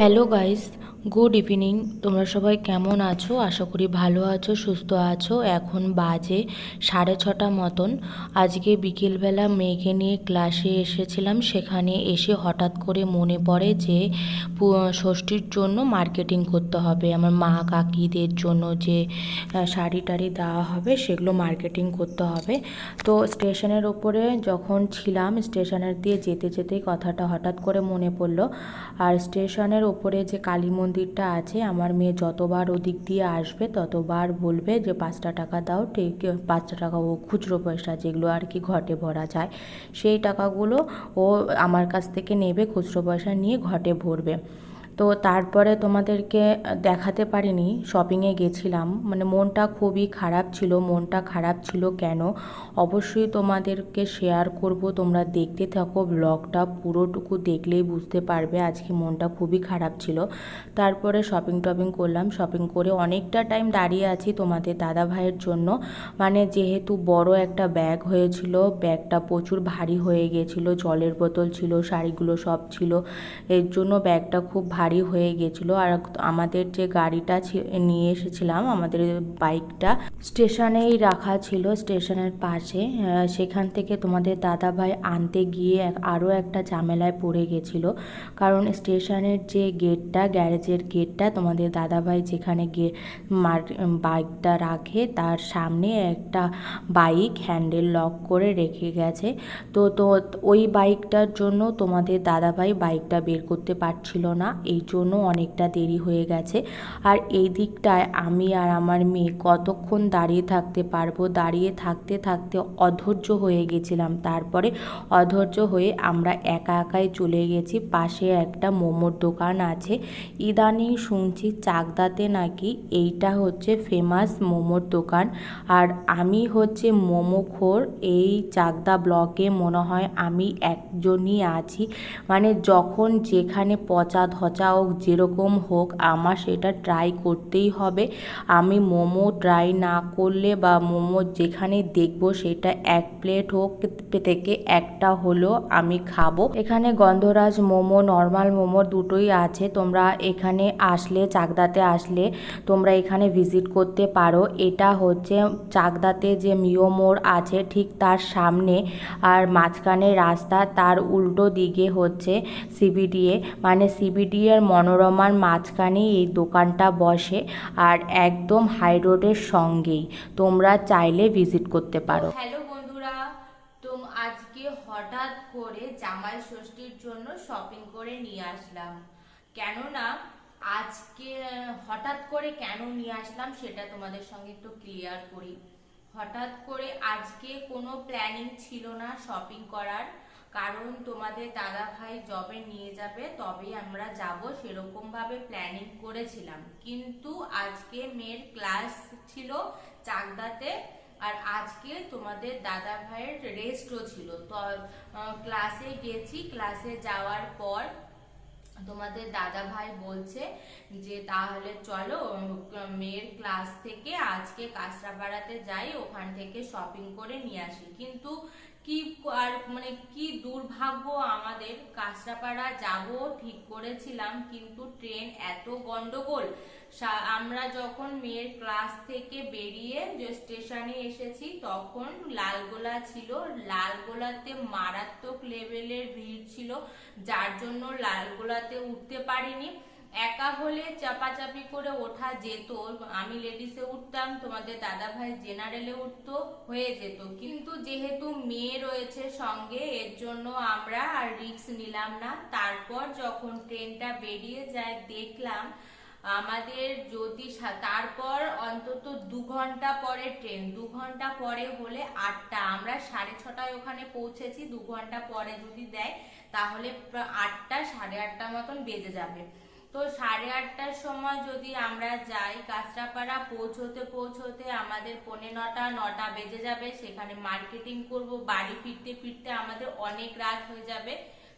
Hello guys good evening তোমরা সবাই কেমন আছো? আশা করি ভালো আছো, সুস্থ আছো। এখন বাজে সাড়ে ছটা মতন। আজকে বিকেলবেলা মেয়েকে নিয়ে ক্লাসে এসেছিলাম। সেখানে এসে হঠাৎ করে মনে পড়ে যে ষষ্ঠীর জন্য মার্কেটিং করতে হবে। আমার মা কাকিদের জন্য যে শাড়ি টাড়ি দেওয়া হবে, সেগুলো মার্কেটিং করতে হবে। তো স্টেশনের ওপরে যখন ছিলাম, স্টেশনের দিয়ে যেতে যেতেই কথাটা হঠাৎ করে মনে পড়ল। আর স্টেশনের ওপরে যে কালী মন্দিরটা আছে, আমার মেয়ে যতবার ওদিক দিয়ে আসবে, ততবার বলবে যে, পাঁচটা টাকা দাও ঠিক পাঁচটা টাকা ও খুচরো পয়সা যেগুলো আর কি ঘটে ভরা যায়, সেই টাকাগুলো ও আমার কাছ থেকে নেবে, খুচরো পয়সা নিয়ে ঘটে ভরবে। তো তারপরে তোমাদেরকে দেখাতে পারিনি শপিংয়ে গেছিলাম। মানে মনটা খুবই খারাপ ছিল, মনটা খারাপ ছিল কেন? অবশ্যই তোমাদেরকে শেয়ার করব, তোমরা দেখতে থাকো ব্লগটা পুরোটুকু দেখলেই বুঝতে পারবে আজকে মনটা খুবই খারাপ ছিল। তারপরে শপিং টপিং করলাম শপিং করে অনেকটা টাইম দাঁড়িয়ে আছি তোমাদের দাদা ভাইয়ের জন্য। মানে যেহেতু বড় একটা ব্যাগ হয়েছিল ব্যাগটা প্রচুর ভারী হয়ে গেছিল, জলের বোতল ছিল, শাড়িগুলো সব ছিল, এর জন্য ব্যাগটা খুব ভারী হয়ে গেছিল আর আমাদের যে গাড়িটা নিয়ে এসেছিলাম, আমাদের বাইকটা স্টেশনেই রাখা ছিল, স্টেশনের পাশে। সেখান থেকে তোমাদের দাদা ভাই আনতে গিয়ে আরও একটা ঝামেলায় পড়ে গেছিল। কারণ স্টেশনের যে গেটটা, গ্যারেজের গেটটা, তোমাদের দাদা ভাই যেখানে গে বাইকটা রাখে, তার সামনে একটা বাইক হ্যান্ডেল লক করে রেখে গেছে। তো তো ওই বাইকটার জন্য তোমাদের দাদাভাই বাইকটা বের করতে পারছিল না। এই জন্য অনেকটা দেরি হয়ে গেছে। আর এই দিকটায় আমি আর আমার মেয়ে কতক্ষণ দাঁড়িয়ে থাকতে পারব? দাঁড়িয়ে থাকতে থাকতে অধৈর্য হয়ে গেছিলাম। তারপরে অধৈর্য হয়ে আমরা একা একাই চলে গেছি। পাশে একটা মোমোর দোকান আছে। ইদানিং শুনছি চাকদাতে নাকি এইটা হচ্ছে ফেমাস মোমোর দোকান। আর আমি হচ্ছে মোমো খোর, এই চাকদা ব্লকে মনে হয় আমি একজনই আছি। মানে যখন যেখানে পচা ধচা হোক যেরকম হোক আমার সেটা ট্রাই করতেই হবে। আমি মোমো ট্রাই না করলে বা মোমো যেখানে দেখব সেটা এক প্লেট হোক থেকে একটা হলো আমি খাব। এখানে গন্ধরাজ মোমো নর্মাল মোমো দুটোই আছে। তোমরা এখানে আসলে, চাকদাতে আসলে তোমরা এখানে ভিজিট করতে পারো। এটা হচ্ছে চাকদাতে যে মিও মোড় আছে ঠিক তার সামনে আর মাঝখানে রাস্তা, তার উল্টো দিকে হচ্ছে সিবিডিএ মানে সিবিডি এর মনোরমার মাঝখানেই এই দোকানটা বসে আর একদম হাই রোডের সঙ্গেই। তোমরা চাইলে ভিজিট করতে পারো। বন্ধুরা আজকে হঠাৎ করে জামাই ষষ্ঠীর জন্য শপিং করে নিয়ে আসলাম। কেননা আজকে, হঠাৎ করে কেন নিয়ে আসলাম সেটা তোমাদের সঙ্গে একটু ক্লিয়ার করি। হঠাৎ করে আজকে কোনো প্ল্যানিং ছিল না শপিং করার। কারণ তোমাদের দাদা ভাই জবে নিয়ে যাবে তবে আমরা যাব। সেরকম ভাবে প্ল্যানিং করেছিলাম। কিন্তু আজকে মেয়ের ক্লাস ছিল চাকদাতে, আর আজকে তোমাদের দাদা ভাইয়ের রেস্টও ছিল। তো ক্লাসে গেছি। ক্লাসে যাওয়ার পর তোমাদের দাদা ভাই বলছে যে, তাহলে চলো মেয়ের ক্লাস থেকে আজকে কাঁচরাপাড়াতে যাই, ওখান থেকে শপিং করে নিয়ে আসি। কিন্তু কি আর মানে কি দুর্ভাগ্য আমাদের কাঁচরাপাড়া যাব, ঠিক করেছিলাম, কিন্তু ট্রেন এত গন্ডগোল। আমরা যখন মেয়ের ক্লাস থেকে বেরিয়ে যে স্টেশনে এসেছি, তখন লালগোলা ছিল। লালগোলাতে মারাত্মক লেভেলের ভিড় ছিল, যার জন্য লালগোলাতে উঠতে পারিনি। একা হলে চাপাচাপি করে ওঠা যেত, আমি লেডিসে উঠতাম, তোমাদের দাদা ভাই জেনারেলে উঠতো, হয়ে যেত। কিন্তু যেহেতু মেয়ে রয়েছে সঙ্গে, এর জন্য আমরা আর রিস্ক নিলাম না। তারপর যখন ট্রেনটা বেরিয়ে যায়, দেখলাম আমাদের যদি তারপর অন্তত দু ঘণ্টা পরে ট্রেন দু ঘণ্টা পরে হলে আটটা, আমরা সাড়ে ছটায় ওখানে পৌঁছেছি, দু ঘণ্টা পরে যদি দেয়, তাহলে আটটা সাড়ে আটটা মতন বেজে যাবে। তো সাড়ে আটটার সময় যদি আমরা যাই, কাঁচরাপাড়া পৌঁছতে পৌঁছতে আমাদের পৌনে নটা নটা বেজে যাবে। সেখানে মার্কেটিং করব, বাড়ি ফিরতে ফিরতে আমাদের অনেক রাত হয়ে যাবে।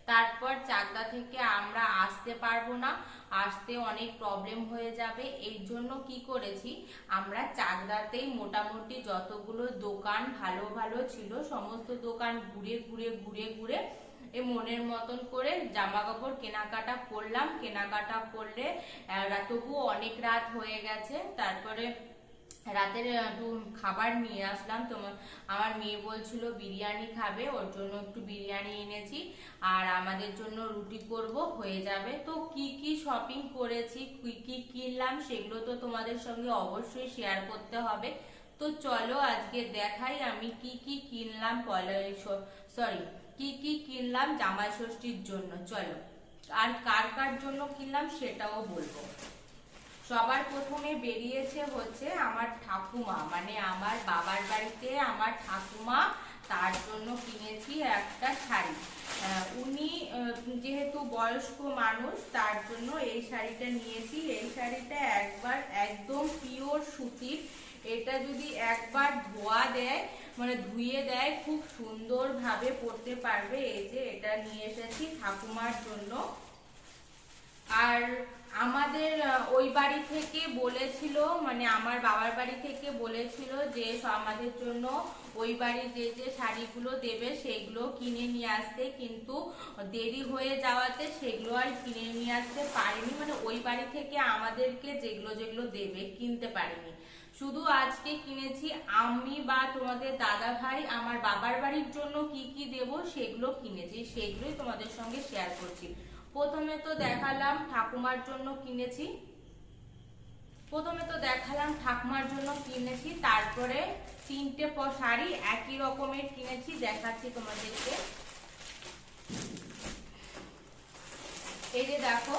তারপর চাকদা থেকে আমরা আসতে পারব না, আসতে অনেক প্রবলেম হয়ে যাবে। এই জন্য কি করেছি, আমরা চাকদাতেই মোটামুটি যতগুলো দোকান ভালো ভালো ছিল, সমস্ত দোকান ঘুরে ঘুরে ঘুরে ঘুরে এই মনের মতন করে জামা কাপড় কেনাকাটা করলাম। কেনাকাটা করলে তবুও অনেক রাত হয়ে গেছে। তারপরে রাতের একটু খাবার নিয়ে আসলাম। তোমার আমার মেয়ে বলছিল, বিরিয়ানি খাবে, ওর জন্য একটু বিরিয়ানি এনেছি, আর আমাদের জন্য রুটি করব, হয়ে যাবে। তো কি কি শপিং করেছি, কি কি কিনলাম, সেগুলো তো তোমাদের সঙ্গে অবশ্যই শেয়ার করতে হবে। তো চলো আজকে দেখাই আমি কি কি কিনলাম পয়লা সরি কি কি কিনলাম জামাই ষষ্ঠীর জন্য, চলো। আর কার কার জন্য কিনলাম সেটাও বলব। সবার প্রথমে বেরিয়েছে হচ্ছে আমার ঠাকুমা মানে আমার বাবার বাড়িতে আমার ঠাকুমা তার জন্য কিনেছি একটা শাড়ি। উনি যেহেতু বয়স্ক মানুষ, তার জন্য এই শাড়িটা নিয়েছি। এই শাড়িটা একবার একদম পিওর সুতির এটা যদি একবার ধোয়া দেয় মানে ধুয়ে দেয়, খুব সুন্দরভাবে পরতে পারবে। এই যে এটা নিয়ে এসেছি ঠাকুমার জন্য। আর আমাদের ওই বাড়ি থেকে বলেছিল মানে আমার বাবার বাড়ি থেকে বলেছিল যে, আমাদের জন্য ওই বাড়ি যে যে শাড়িগুলো দেবে, সেগুলো কিনে নিয়ে আসতে। কিন্তু দেরি হয়ে যাওয়াতে সেগুলো আর কিনে নিয়ে আসতে পারিনি। মানে ওই বাড়ি থেকে আমাদেরকে যেগুলো যেগুলো দেবে, কিনতে পারিনি। শুধু আজকে কিনেছি, আমি বা তোমাদের দাদা ভাই, আমার বাবার বাড়ির জন্য কি কি দেব সেগুলো কিনেছি, সেগুলোই তোমাদের সঙ্গে শেয়ার করছি। প্রথমে তো দেখালাম ঠাকুমার জন্য কিনেছি। প্রথমে তো দেখালাম ঠাকুমার জন্য কিনেছি, তারপরে তিনটে শাড়ি একই রকমের কিনেছি, দেখাচ্ছি তোমাদেরকে। এই যে দেখো,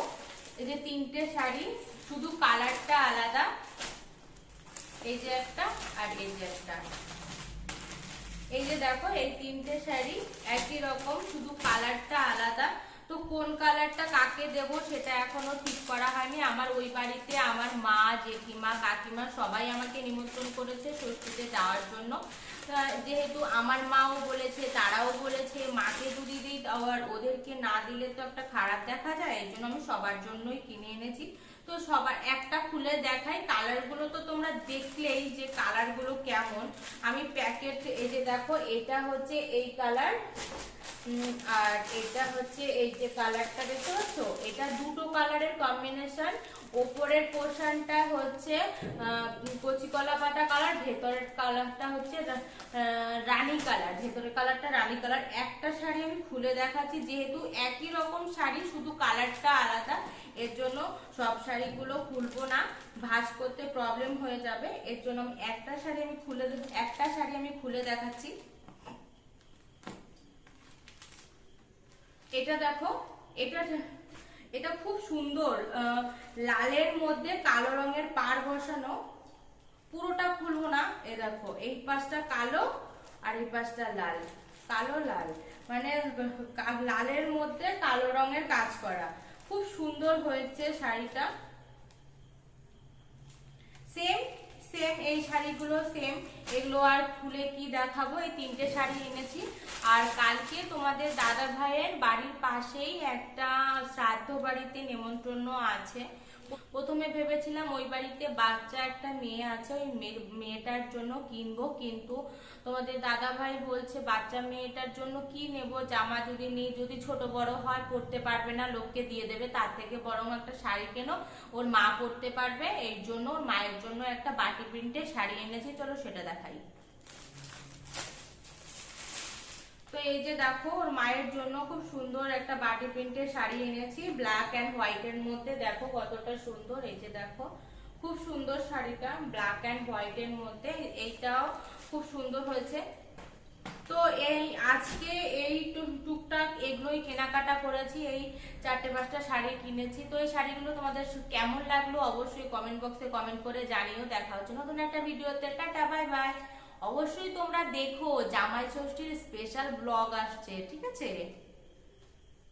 এই যে তিনটে শাড়ি, শুধু কালারটা আলাদা। এই যে একটা আর এই যে একটা। এই যে দেখো, এই তিনটে শাড়ি একই রকম, শুধু কালারটা আলাদা। তো কোন কালারটা কাকে দেব সেটা এখনও ঠিক করা হয়নি। আমার ওই বাড়িতে আমার মা, জেঠিমা, কাকিমা সবাই আমাকে নিমন্ত্রণ করেছে ষষ্ঠীতে যাওয়ার জন্য। যেহেতু আমার মাও বলেছে, তারাও বলেছে, মাকে যদি দিই আবার ওদেরকে না দিলে তো একটা খারাপ দেখা যায়। এই জন্য আমি সবার জন্যই কিনে এনেছি। তো সবার একটা খুলে দেখাই। কালারগুলো তো তোমরা দেখলেই যে কালারগুলো কেমন। আমি প্যাকেট এই যে দেখো, এটা হচ্ছে এই কালার আর এটা হচ্ছে এই যে কালারটা দেখতে পাচ্ছ? এটা দুটো কালারের কম্বিনেশন ওপরের পোর্শনটা হচ্ছে কচি কলা পাতা কালার ভেতরের কালারটা হচ্ছে রানী কালার ভেতরের কালারটা রানী কালার একটা শাড়ি আমি খুলে দেখাচ্ছি, যেহেতু একই রকম শাড়ি, শুধু কালারটা আলাদা, এর জন্য সব শাড়িগুলো খুলবো না। ভাঁজ করতে প্রবলেম হয়ে যাবে। এর জন্য আমি একটা শাড়ি আমি খুলে একটা শাড়ি আমি খুলে দেখাচ্ছি। এটা দেখো, এটা এটা খুব সুন্দর লালের মধ্যে কালো রঙের পার বসানো। পুরোটা খুলবো না, এ দেখো, এই পাশটা কালো আর এই পাশটা লাল, কালো লাল। মানে লালের মধ্যে কালো রঙের কাজ করা। খুব সুন্দর হয়েছে শাড়িটা। সেম সেম এই শাড়িগুলো সেম এগুলো আর খুলে কি দেখাবো? এই তিনটে শাড়ি এনেছি। আর কালকে তোমাদের দাদা ভাইয়ের বাড়ির পাশেই একটা শ্রাদ্ধ বাড়িতে নেমন্ত্রণ আছে। প্রথমে ভেবেছিলাম ওই বাড়িতে বাচ্চা একটা মেয়ে আছে, ওই মেয়ে- মেয়েটার জন্য কিনবো, কিন্তু তোমাদের দাদা ভাই বলছে বাচ্চা মেয়েটার জন্য কি নেব? জামা যদি নেই, যদি ছোট বড় হয় পরতে পারবে না, লোককে দিয়ে দেবে। তার থেকে বরং একটা শাড়ি কেনো, ওর মা পরতে পারবে এই জন্য, ওর মায়ের জন্য একটা বাটি প্রিন্টের শাড়ি এনেছি, চলো সেটা দেখাই তো এই যে দেখো, ওর মায়ের জন্য খুব সুন্দর একটা বাটি প্রিন্টের শাড়ি এনেছি ব্ল্যাক অ্যান্ড হোয়াইট এর মধ্যে। দেখো কতটা সুন্দর, এই যে দেখো, খুব সুন্দর শাড়িটা ব্ল্যাক অ্যান্ড হোয়াইট এর মধ্যে। এইটাও খুব সুন্দর হয়েছে। তো এই আজকে এই টুকটাক এগুলোই কেনাকাটা করেছি, এই চারটে পাঁচটা শাড়ি কিনেছি। তো এই শাড়িগুলো তোমাদের কেমন লাগল অবশ্যই কমেন্ট বক্সে কমেন্ট করে জানিও। দেখা হচ্ছে নতুন একটা ভিডিওতে টাটা বাই বাই অবশ্যই তোমরা দেখো জামাই ষষ্ঠীর স্পেশাল ব্লগ আসছে ঠিক আছে?